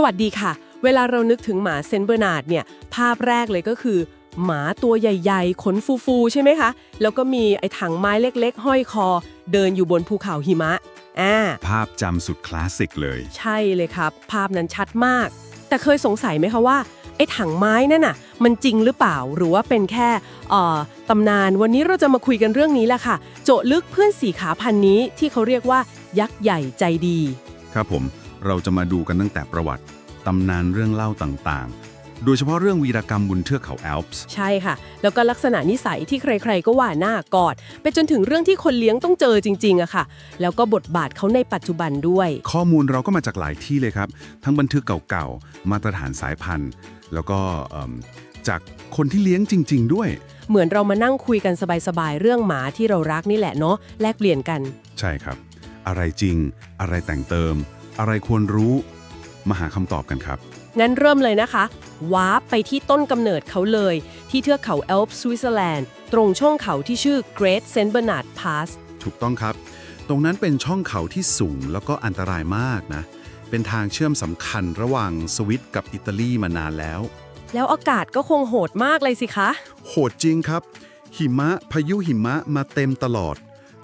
สวัสดีค่ะ เวลาเรานึกถึงหมาเซนต์เบอร์นาร์ดเนี่ย ภาพแรกเลยก็คือ หมาตัวใหญ่ๆ ขนฟูๆ ใช่ไหมคะ แล้วก็มีไอ้ถังไม้เล็กๆ ห้อยคอ เดินอยู่บนภูเขาหิมะอ่าภาพจำสุดคลาสสิกเลย ใช่เลยครับ ภาพนั้นชัดมาก แต่เคยสงสัยไหมคะว่าไอ้ถังไม้นั่นน่ะ มันจริงหรือเปล่าหรือว่าเป็นแค่เอ่อตำนานวันนี้เราจะมาคุยกันเรื่องนี้แหละค่ะ โจาะลึกเพื่อนสีขาพันธุ์นี้ที่เขาเรียกว่ายักษ์ใหญ่ใจดี ครับผม เราจะมาดูกันตั้งแต่ประวัติ ตำนานเรื่องเล่าต่างๆ โดยเฉพาะเรื่องวีรกรรมบนเทือกเขาแอลป์ใช่ค่ะ แล้วก็ลักษณะนิสัยที่ใครๆก็ว่าหน้ากอด ไปจนถึงเรื่องที่คนเลี้ยงต้องเจอจริงๆอะค่ะ แล้วก็บทบาทเขาในปัจจุบันด้วย ข้อมูลเราก็มาจากหลายที่เลยครับ ทั้งบันทึกเก่าๆ มาตรฐานสายพันธุ์ แล้วก็เอิ่มจากคนที่เลี้ยงจริง ๆ ด้วย เหมือนเรามานั่งคุยกันสบายๆ เรื่องหมาที่เรารักนี่แหละเนาะแลกเปลี่ยนกัน ใช่ครับ อะไรจริง อะไรแต่งเติม อะไรควรรู้ มาหาคำตอบกันครับ งั้นเริ่มเลยนะคะวาร์ปไปที่ต้นกำเนิดเขาเลย ที่เทือกเขาแอลป์สวิตเซอร์แลนด์ ตรงช่องเขาที่ชื่อ Great Saint Bernard Pass ถูกต้องครับ ตรงนั้นเป็นช่องเขาที่สูงแล้วก็อันตรายมากนะ เป็นทางเชื่อมสำคัญระหว่างสวิตกับอิตาลีมานานแล้ว แล้วอากาศก็คงโหดมากเลยสิคะ โหดจริงครับ หิมะพายุหิมะมาเต็มตลอด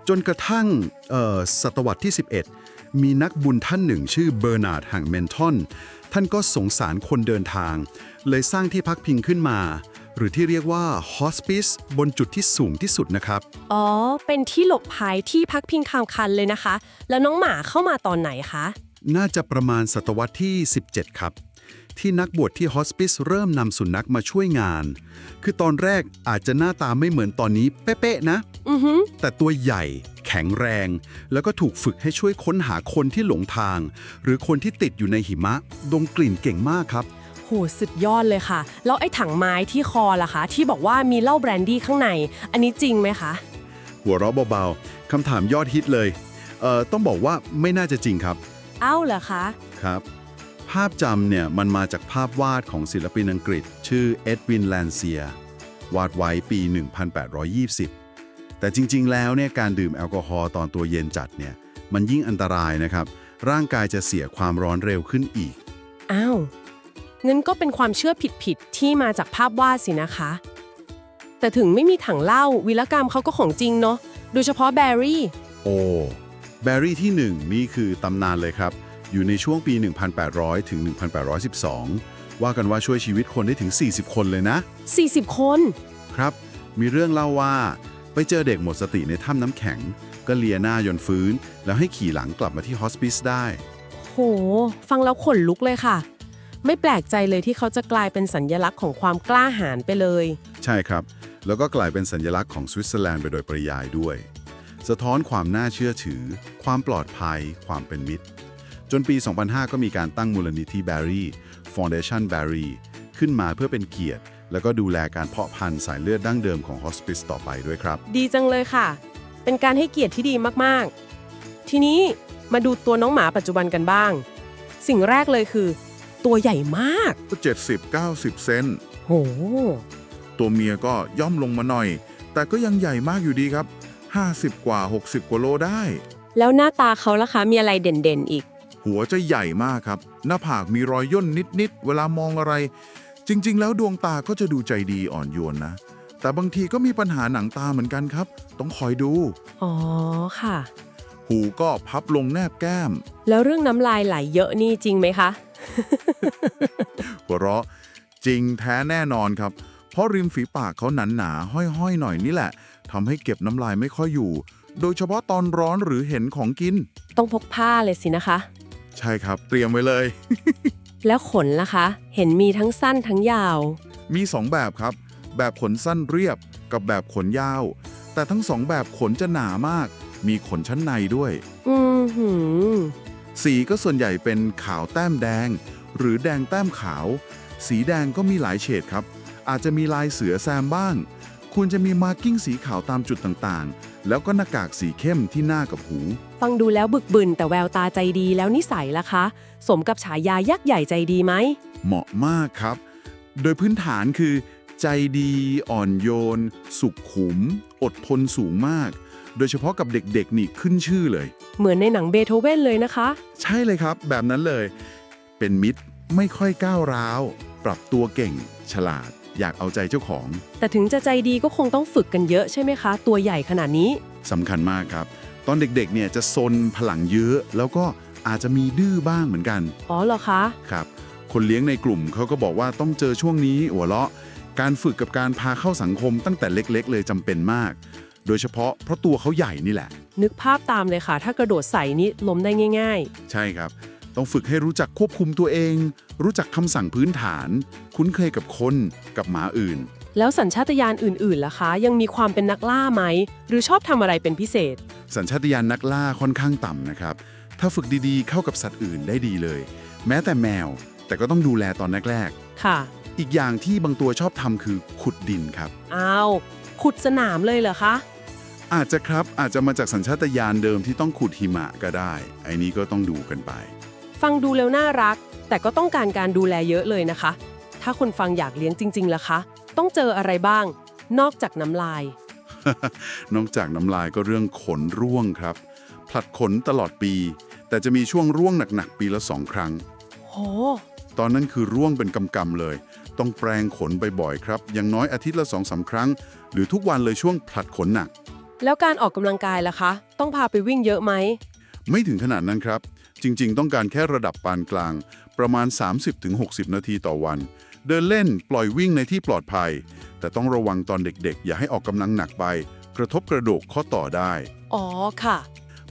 จนกระทั่งเอ่อศตวรรษที่ 11 มีนักบุญท่านหนึ่งชื่อเบอร์นาร์ดแห่งเมนทอนท่านก็สงสารคนเดินทาง เลยสร้างที่พักพิงขึ้นมา หรือที่เรียกว่าฮอสปิสบนจุดที่สูงที่สุดนะครับ อ๋อ เป็นที่หลบภัยที่พักพิงคามคันเลยนะคะ แล้วน้องหมาเข้ามาตอนไหนคะ น่าจะประมาณศตวรรษที่ 17 ครับ ที่นักบวชที่ฮอสปิสเริ่มนำสุนัขมาช่วยงาน คือตอนแรกอาจจะหน้าตาไม่เหมือนตอนนี้เป๊ะๆนะอือหือแต่ตัวใหญ่แข็งแรง แล้วก็ถูกฝึกให้ช่วยค้นหาคนที่หลงทาง หรือคนที่ติดอยู่ในหิมะ ดมกลิ่นเก่งมากครับ โหสุดยอดเลยค่ะ แล้วไอ้ถังไม้ที่คอล่ะคะ ที่บอกว่ามีเหล้าแบรนดี้ข้างใน อันนี้จริงไหมคะ หัวเราะเบาๆคำถามยอดฮิตเลยเอ่อต้องบอกว่าไม่น่าจะจริงครับเอ้าเหรอคะครับ ภาพจำเนี่ยมันมาจากภาพวาดของศิลปินอังกฤษ ชื่อเอ็ดวินแลนเซียวาดไว้ปี 1820 แต่จริง ๆ แล้วเนี่ยการดื่มแอลกอฮอล์ตอนตัวเย็นจัดเนี่ยมันยิ่งอันตรายนะครับ ร่างกายจะเสียความร้อนเร็วขึ้นอีก อ้าว งั้นก็เป็นความเชื่อผิดๆที่มาจากภาพวาดสินะคะ แต่ถึงไม่มีถังเหล้าวิรกรรมเขาก็ของจริงเนาะ โดยเฉพาะแบรี่ โอ้แบรี่ที่ 1 นี่คือตำนานเลยครับ อยู่ในช่วงปี 1800 ถึง 1812 ว่ากันว่าช่วยชีวิตคนได้ถึง 40 คนเลยนะ 40 คน ครับ มีเรื่องเล่าว่า ไปเจอเด็กหมดสติในถ้ำน้ำแข็ง ก็เลียหน้ายนฟื้น แล้วให้ขี่หลังกลับมาที่ฮอสปิสได้ โห ฟังแล้วขนลุกเลยค่ะ ไม่แปลกใจเลยที่เขาจะกลายเป็นสัญญลักษณ์ของความกล้าหาญไปเลย ใช่ครับ แล้วก็กลายเป็นสัญลักษณ์ของสวิตเซอร์แลนด์ไปโดยปริยายด้วย สะท้อนความน่าเชื่อถือ ความปลอดภัย ความเป็นมิตร จนปี 2005 ก็มีการตั้งมูลนิธิ Barry Foundation Barry ขึ้นมาเพื่อเป็นเกียรติ แล้วก็ดูแลการเพาะพันธุ์สายเลือดดั้งเดิมของฮอสปิสต่อไปด้วยครับ ดีจังเลยค่ะ เป็นการให้เกียรติที่ดีมากๆ ทีนี้มาดูตัวน้องหมาปัจจุบันกันบ้าง สิ่งแรกเลยคือ ตัวใหญ่มากก็ 70-90 เซนโหตัวเมียก็ย่อมลงมาหน่อย แต่ก็ยังใหญ่มากอยู่ดีครับ 50 กว่า 60 กว่าโลได้ แล้วหน้าตาเขาล่ะคะมีอะไรเด่นๆอีก หัวจะใหญ่มากครับ หน้าผากมีรอยย่นนิด ๆ เวลามองอะไร จริง ๆ แล้วดวงตาก็จะดูใจดีอ่อนโยนนะ แต่บางทีก็มีปัญหาหนังตาเหมือนกันครับ ต้องคอยดู อ๋อค่ะ หูก็พับลงแนบแก้ม แล้วเรื่องน้ำลายไหลเยอะนี่จริงไหมคะ หัวเราะจริงแท้แน่นอนครับ เพราะริมฝีปากเขาหนาหนาๆห้อยๆ หน่อยนี่แหละทำให้เก็บน้ำลายไม่ค่อยอยู่ โดยเฉพาะตอนร้อนหรือเห็นของกิน ต้องพกผ้าเลยสินะคะ ใช่ครับ เตรียมไว้เลย แล้วขนล่ะคะ เห็นมีทั้งสั้นทั้งยาว มีสองแบบครับ แบบขนสั้นเรียบกับแบบขนยาว แต่ทั้งสองแบบขนจะหนามาก มีขนชั้นในด้วย อืมหืมสีก็ส่วนใหญ่เป็นขาวแต้มแดง หรือแดงแต้มขาว สีแดงก็มีหลายเฉดครับ อาจจะมีลายเสือแซมบ้างควรจะมีมาร์กิ้งสีขาวตามจุดต่างๆ แล้วก็หน้ากากสีเข้มที่หน้ากับหู ฟังดูแล้วบึกบึนแต่แววตาใจดีแล้วนิสัยล่ะคะ สมกับฉายายักษ์ใหญ่ใจดีไหม เหมาะมากครับ โดยพื้นฐานคือ ใจดีอ่อนโยน สุขขุม อดทนสูงมาก โดยเฉพาะกับเด็กๆนี่ขึ้นชื่อเลย เหมือนในหนังเบโธเวนเลยนะคะ ใช่เลยครับ แบบนั้นเลย เป็นมิตรไม่ค่อยก้าวร้าว ปรับตัวเก่ง ฉลาด อยากเอาใจเจ้าของแต่ถึงจะใจดีก็คงต้องฝึกกันเยอะใช่ไหมคะ ตัวใหญ่ขนาดนี้ สำคัญมากครับ ตอนเด็กๆเนี่ยจะซนพลังเยอะ แล้วก็อาจจะมีดื้อบ้างเหมือนกันอ๋อเหรอคะ ครับคนเลี้ยงในกลุ่มเขาก็บอกว่าต้องเจอช่วงนี้หัวเราะ การฝึกกับการพาเข้าสังคมตั้งแต่เล็กๆ เลยจำเป็นมาก โดยเฉพาะเพราะตัวเขาใหญ่นี่แหละ นึกภาพตามเลยค่ะ ถ้ากระโดดใส่นี่ล้มได้ง่าย ใช่ครับ ต้องฝึกให้รู้จักควบคุมตัวเอง รู้จักคำสั่งพื้นฐาน คุ้นเคยกับคนกับหมาอื่นๆแล้วสัญชาตญาณอื่นๆล่ะคะ ยังมีความเป็นนักล่าไหม หรือชอบทำอะไรเป็นพิเศษ สัญชาตญาณนักล่าค่อนข้างต่ำนะครับ ถ้าฝึกดีๆเข้ากับสัตว์อื่นได้ดีเลย แม้แต่แมว แต่ก็ต้องดูแลตอนแรกค่ะๆอีกอย่างที่บางตัวชอบทำคือขุดดินครับอ้าวขุดสนามเลยเหรอคะอาจจะครับอาจจะมาจากสัญชาตญาณเดิมที่ต้องขุดหิมะก็ได้ไอ้นี้ก็ต้องดูกันไป ฟังดูแล้วน่ารัก แต่ก็ต้องการการดูแลเยอะเลยนะคะ ถ้าคนฟังอยากเลี้ยงจริงๆล่ะคะ ต้องเจออะไรบ้าง นอกจากน้ำลาย นอกจากน้ำลายก็เรื่องขนร่วงครับ ผลัดขนตลอดปี แต่จะมีช่วงร่วงหนักๆปีละสองครั้ง โห ตอนนั้นคือร่วงเป็นกำๆเลย ต้องแปรงขนบ่อยๆครับ อย่างน้อยอาทิตย์ละสองสาครั้ง หรือทุกวันเลยช่วงผลัดขนหนัก แล้วการออกกำลังกายล่ะคะ ต้องพาไปวิ่งเยอะไหม ไม่ถึงขนาดนั้นครับ จริง ๆ ต้องการแค่ระดับปานกลาง ประมาณ 30-60 นาทีต่อวัน เดินเล่นปล่อยวิ่งในที่ปลอดภัย แต่ต้องระวังตอนเด็กๆ อย่าให้ออกกำลังหนักไป กระทบกระดูกข้อต่อได้ อ๋อค่ะ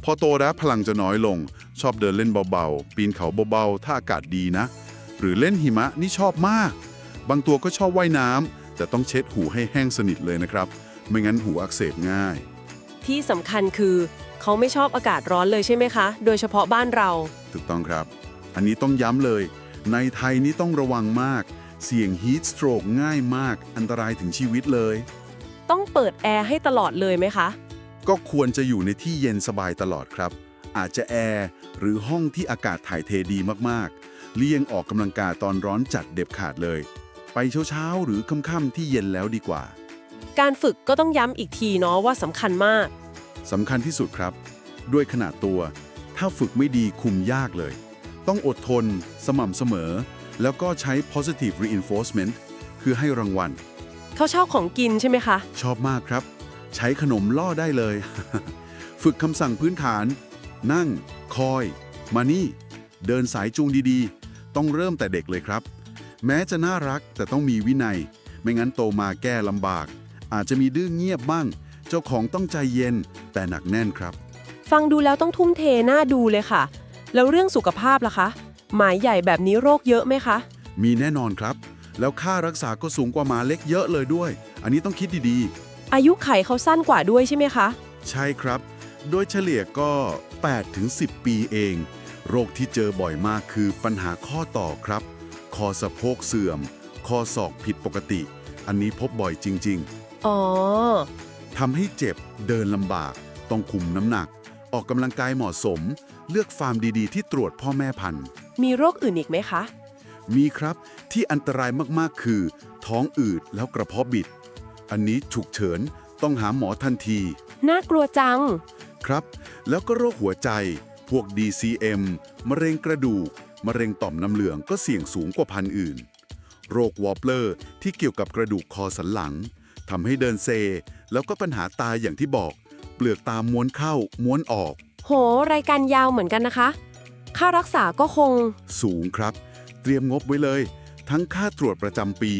พอโตแล้วพลังจะน้อยลง ชอบเดินเล่นเบาๆ ปีนเขาเบาๆ ถ้าอากาศดีนะ หรือเล่นหิมะนี่ชอบมาก บางตัวก็ชอบว่ายน้ำแต่ต้องเช็ดหูให้แห้งสนิทเลยนะครับ ไม่งั้นหูอักเสบง่าย ที่สำคัญคือ เขาไม่ชอบอากาศร้อนเลยใช่ไหมคะ โดยเฉพาะบ้านเรา ถูกต้องครับ อันนี้ต้องย้ำเลย ในไทยนี่ต้องระวังมาก เสี่ยงฮีทสโตรกง่ายมาก อันตรายถึงชีวิตเลย ต้องเปิดแอร์ให้ตลอดเลยไหมคะ ก็ควรจะอยู่ในที่เย็นสบายตลอดครับ อาจจะแอร์หรือห้องที่อากาศถ่ายเทดีมากๆ เลี่ยงออกกำลังกายตอนร้อนจัดเด็บขาดเลย ไปเช้าๆหรือค่ำๆที่เย็นแล้วดีกว่า การฝึกก็ต้องย้ำอีกทีเนาะว่าสำคัญมาก สำคัญที่สุดครับ ด้วยขนาดตัว ถ้าฝึกไม่ดีคุมยากเลย ต้องอดทน สม่ำเสมอ แล้วก็ใช้ positive reinforcement คือให้รางวัล เขาชอบของกินใช่ไหมคะ ชอบมากครับ ใช้ขนมล่อได้เลย ฝึกคำสั่งพื้นฐาน นั่ง คอย มานี่ เดินสายจูงดีๆ ต้องเริ่มแต่เด็กเลยครับ แม้จะน่ารักแต่ต้องมีวินัย ไม่งั้นโตมาแก้ลำบาก อาจจะมีดื้อเงียบบ้าง เจ้าของต้องใจเย็น แต่หนักแน่นครับ ฟังดูแล้วต้องทุ่มเทน่าดูเลยค่ะ แล้วเรื่องสุขภาพล่ะคะ หมายใหญ่แบบนี้โรคเยอะไหมคะ มีแน่นอนครับ แล้วค่ารักษาก็สูงกว่าหมาเล็กเยอะเลยด้วย อันนี้ต้องคิดดีๆอายุไขเขาสั้นกว่าด้วยใช่ไหมคะใช่ครับ โดยเฉลี่ยก็8-10 ปีเอง โรคที่เจอบ่อยมากคือปัญหาข้อต่อครับ คอสะโพกเสื่อม คอศอกผิดปกติ อันนี้พบบ่อยจริง อ๋อๆทำให้เจ็บเดินลำบาก ต้องคุมน้ำหนัก ออกกำลังกายเหมาะสม เลือกฟาร์มดีๆ ที่ตรวจพ่อแม่พันธุ์ มีโรคอื่นอีกไหมคะ มีครับที่อันตรายมากๆคือ ท้องอืดแล้วกระเพาะบิด อันนี้ฉุกเฉินต้องหาหมอทันที น่ากลัวจัง ครับ แล้วก็โรคหัวใจ พวก DCM มะเร็งกระดูก มะเร็งต่อมน้ำเหลืองก็เสี่ยงสูงกว่าพันธุ์อื่น โรควอปเลอร์ที่เกี่ยวกับกระดูกคอสันหลัง ทำให้เดินเซ แล้วก็ปัญหาตาอย่างที่บอก เปลือกตาม้วนเข้าม้วนออก โห รายการยาวเหมือนกันนะคะ ค่ารักษาก็คง สูงครับ เตรียมงบไว้เลย ทั้งค่าตรวจประจำปี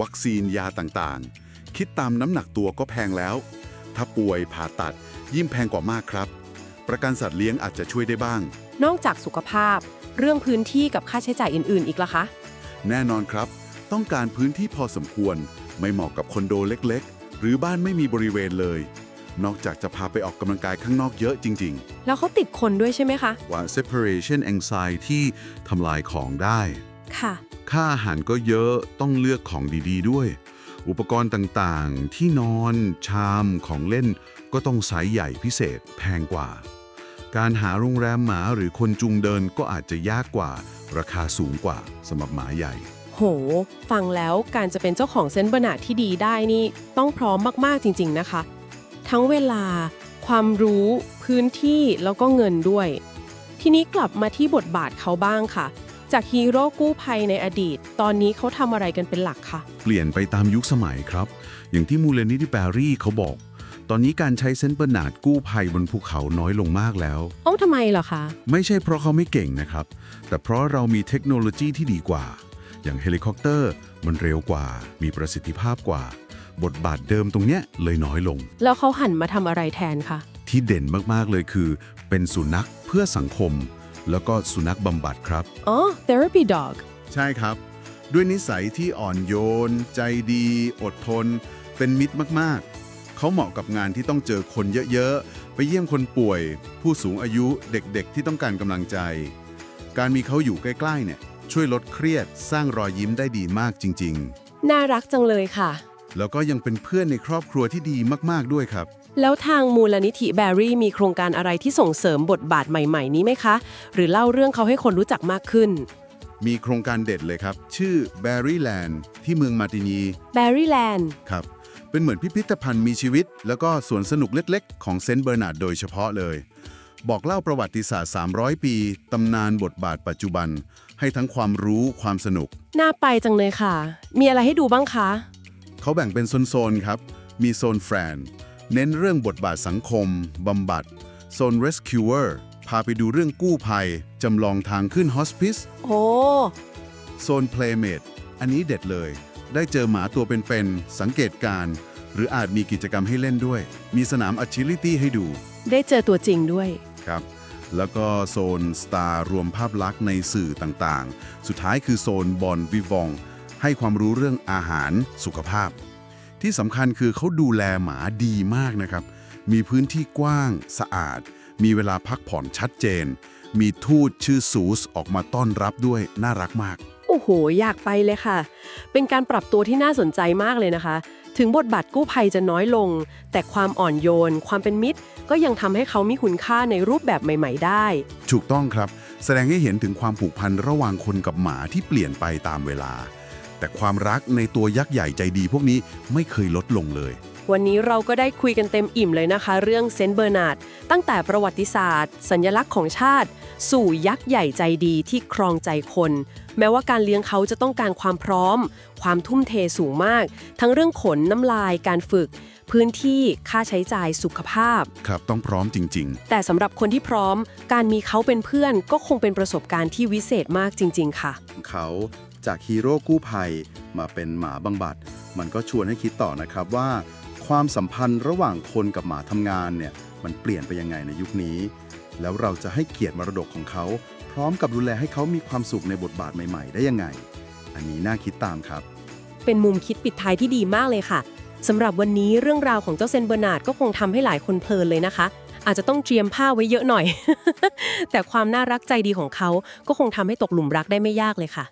วัคซีนยาต่างๆ คิดตามน้ำหนักตัวก็แพงแล้ว ถ้าป่วยผ่าตัดยิ่งแพงกว่ามากครับ ประกันสัตว์เลี้ยงอาจจะช่วยได้บ้าง นอกจากสุขภาพ เรื่องพื้นที่กับค่าใช้จ่ายอื่น ๆ อีกล่ะคะ แน่นอนครับ ต้องการพื้นที่พอสมควร ไม่เหมาะกับคอนโดเล็กๆ หรือบ้านไม่มีบริเวณเลย นอกจากจะพาไปออกกำลังกายข้างนอกเยอะจริง แล้วเขาติดคนด้วยใช่ไหมคะ ๆ ว่า separation anxiety ที่ทำลายของได้ ค่ะ ค่าอาหารก็เยอะต้องเลือกของดี ๆด้วย อุปกรณ์ต่างๆ ที่นอน ชามของเล่น ก็ต้องไซส์ใหญ่พิเศษแพงกว่า การหาโรงแรมหมาหรือคนจูงเดินก็อาจจะยากกว่า ราคาสูงกว่าสำหรับหมาใหญ่ โห ฟังแล้วการจะเป็นเจ้าของเซนต์เบอร์นาร์ดที่ดีได้นี่ต้องพร้อมมากๆจริง ๆนะคะ ทั้งเวลา ความรู้พื้นที่แล้วก็เงินด้วย ทีนี้กลับมาที่บทบาทเขาบ้างค่ะจจากฮีโร่กู้ภัยในอดีต ตอนนี้เขาทำอะไรกันเป็นหลักคะเปลี่ยนไปตามยุคสมัยครับ อย่างที่มูลนิธิแบรี่เขาบอก ตอนนี้การใช้เซนต์เบอร์นาร์ดกู้ภัยบนภูเขาน้อยลงมากแล้วเอ้าทำไมเหรอคะ ไม่ใช่เพราะเขาไม่เก่งนะครับ แต่เพราะเรามีเทคโนโลยีที่ดีกว่า อย่างเฮลิคอปเตอร์ มันเร็วกว่า มีประสิทธิภาพกว่า บทบาทเดิมตรงเนี้ยเลยน้อยลง แล้วเขาหันมาทำอะไรแทนคะ ที่เด่นมากๆเลยคือ เป็นสุนัขเพื่อสังคม แล้วก็สุนัขบำบัดครับ อ๋อ therapy dog ใช่ครับ ด้วยนิสัยที่อ่อนโยน ใจดี อดทน เป็นมิตรมากๆ เขาเหมาะกับงานที่ต้องเจอคนเยอะๆ ไปเยี่ยมคนป่วย ผู้สูงอายุเด็กๆ ที่ต้องการกำลังใจ การมีเขาอยู่ใกล้ๆเนี่ย ช่วยลดเครียดสร้างรอยยิ้มได้ดีมากจริง น่ารักจังเลยค่ะ ๆ แล้วก็ยังเป็นเพื่อนในครอบครัวที่ดีมาก ๆ ด้วยครับ แล้วทางมูลนิธิแบรี่มีโครงการอะไรที่ส่งเสริมบทบาทใหม่ ๆ นี้ไหมคะ หรือเล่าเรื่องเขาให้คนรู้จักมากขึ้น มีโครงการเด็ดเลยครับ ชื่อ Berryland ที่เมืองมาร์ตินีแบรี่แลนด์ ครับ เป็นเหมือนพิพิธภัณฑ์มีชีวิต แล้วก็สวนสนุกเล็กๆ ของเซนต์เบอร์นาร์ดโดยเฉพาะเลย บอกเล่าประวัติศาสตร์ 300 ปี ตำนานบทบาทปัจจุบัน ให้ทั้งความรู้ความสนุก น่าไปจังเลยค่ะ มีอะไรให้ดูบ้างคะ เขาแบ่งเป็นโซนๆครับ มีโซนแฟนเน้นเรื่องบทบาทสังคมบำบัด โซน rescuer พาไปดูเรื่องกู้ภัย จำลองทางขึ้นฮอสพิสโอ้โซน playmate อันนี้เด็ดเลย ได้เจอหมาตัวเป็นๆสังเกตการณ์หรืออาจมีกิจกรรมให้เล่นด้วย มีสนาม agility ให้ดู ได้เจอตัวจริงด้วย ครับ แล้วก็โซน Star รวมภาพลักษณ์ในสื่อต่างๆ สุดท้ายคือโซนบอนวิวอง ให้ความรู้เรื่องอาหารสุขภาพ ที่สำคัญคือเขาดูแลหมาดีมากนะครับ มีพื้นที่กว้างสะอาด มีเวลาพักผ่อนชัดเจน มีทูตชื่อซูสออกมาต้อนรับด้วยน่ารักมาก โอ้โห อยากไปเลยค่ะ เป็นการปรับตัวที่น่าสนใจมากเลยนะคะ ถึงบทบาทกู้ภัยจะน้อยลง แต่ความอ่อนโยน ความเป็นมิตร ก็ยังทำให้เขามีคุณค่าในรูปแบบใหม่ ๆ ได้ ถูกต้องครับ แสดงให้เห็นถึงความผูกพันระหว่างคนกับหมาที่เปลี่ยนไปตามเวลา แต่ความรักในตัวยักษ์ใหญ่ใจดีพวกนี้ไม่เคยลดลงเลย วันนี้เราก็ได้คุยกันเต็มอิ่มเลยนะคะ เรื่องเซนต์เบอร์นาร์ดตั้งแต่ประวัติศาสตร์ สัญลักษณ์ของชาติ สู่ยักษ์ใหญ่ใจดีที่ครองใจคน แม้ว่าการเลี้ยงเขาจะต้องการความพร้อม ความทุ่มเทสูงมาก ทั้งเรื่องขนน้ำลายการฝึก พื้นที่ค่าใช้จ่ายสุขภาพ ครับต้องพร้อมจริง แต่สำหรับคนที่พร้อม การมีเขาเป็นเพื่อน ก็คงเป็นประสบการณ์ที่วิเศษมากจริง ๆ ค่ะเขาจากฮีโร่กู้ภัยมาเป็นหมาบำบัด มันก็ชวนให้คิดต่อนะครับว่า ความสัมพันธ์ระหว่างคนกับหมาทำงานเนี่ยมันเปลี่ยนไปยังไงในยุคนี้ แล้วเราจะให้เกียรติมรดกของเขา พร้อมกับดูแลให้เขามีความสุขในบทบาทใหม่ๆ ได้ยังไง อันนี้น่าคิดตามครับ เป็นมุมคิดปิดท้ายที่ดีมากเลยค่ะสำหรับวันนี้เรื่องราวของเจ้าเซนเบอร์นาร์ดก็คงทำให้หลายคนเพลินเลยนะคะ อาจจะต้องเตรียมผ้าไว้เยอะหน่อย แต่ความน่ารักใจดีของเขาก็คงทำให้ตกหลุมรักได้ไม่ยากเลยค่ะ